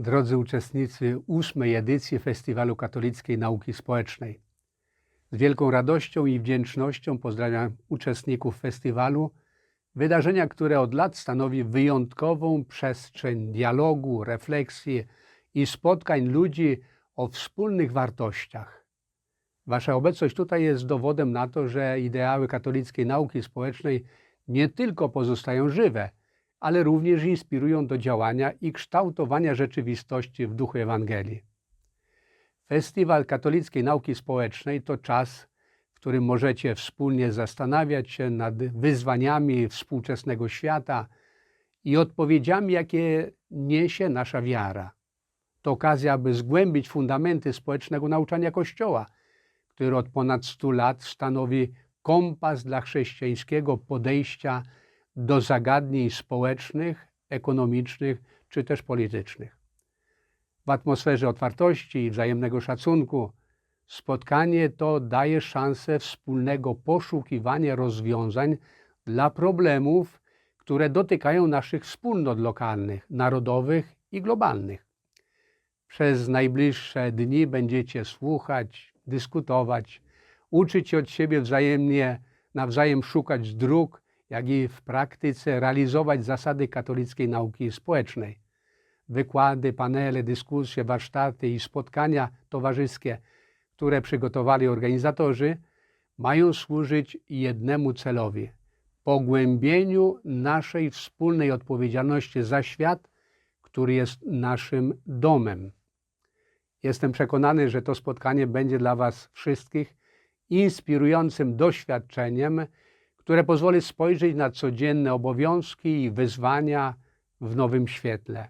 Drodzy uczestnicy ósmej edycji Festiwalu Katolickiej Nauki Społecznej. Z wielką radością i wdzięcznością pozdrawiam uczestników festiwalu, wydarzenia, które od lat stanowi wyjątkową przestrzeń dialogu, refleksji i spotkań ludzi o wspólnych wartościach. Wasza obecność tutaj jest dowodem na to, że ideały katolickiej nauki społecznej nie tylko pozostają żywe, ale również inspirują do działania i kształtowania rzeczywistości w duchu Ewangelii. Festiwal Katolickiej Nauki Społecznej to czas, w którym możecie wspólnie zastanawiać się nad wyzwaniami współczesnego świata i odpowiedziami, jakie niesie nasza wiara. To okazja, aby zgłębić fundamenty społecznego nauczania Kościoła, który od ponad 100 lat stanowi kompas dla chrześcijańskiego podejścia do zagadnień społecznych, ekonomicznych czy też politycznych. W atmosferze otwartości i wzajemnego szacunku spotkanie to daje szansę wspólnego poszukiwania rozwiązań dla problemów, które dotykają naszych wspólnot lokalnych, narodowych i globalnych. Przez najbliższe dni będziecie słuchać, dyskutować, uczyć się od siebie wzajemnie, nawzajem szukać dróg, jak i w praktyce realizować zasady katolickiej nauki społecznej. Wykłady, panele, dyskusje, warsztaty i spotkania towarzyskie, które przygotowali organizatorzy, mają służyć jednemu celowi pogłębieniu naszej wspólnej odpowiedzialności za świat, który jest naszym domem. Jestem przekonany, że to spotkanie będzie dla Was wszystkich inspirującym doświadczeniem, które pozwoli spojrzeć na codzienne obowiązki i wyzwania w nowym świetle.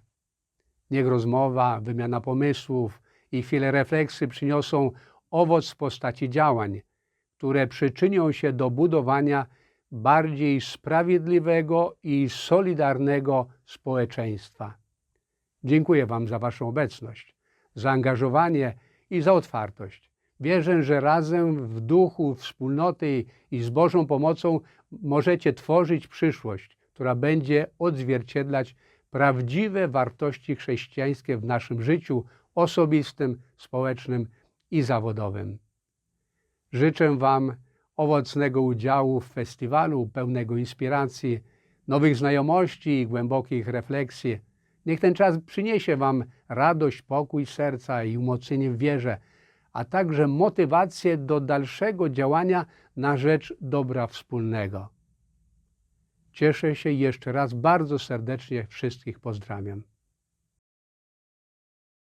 Niech rozmowa, wymiana pomysłów i chwile refleksji przyniosą owoc w postaci działań, które przyczynią się do budowania bardziej sprawiedliwego i solidarnego społeczeństwa. Dziękuję Wam za Waszą obecność, zaangażowanie i za otwartość. Wierzę, że razem w duchu wspólnoty i z Bożą pomocą możecie tworzyć przyszłość, która będzie odzwierciedlać prawdziwe wartości chrześcijańskie w naszym życiu osobistym, społecznym i zawodowym. Życzę Wam owocnego udziału w festiwalu, pełnego inspiracji, nowych znajomości i głębokich refleksji. Niech ten czas przyniesie Wam radość, pokój serca i umocnienie w wierze, a także motywację do dalszego działania na rzecz dobra wspólnego. Cieszę się jeszcze raz bardzo serdecznie wszystkich pozdrawiam.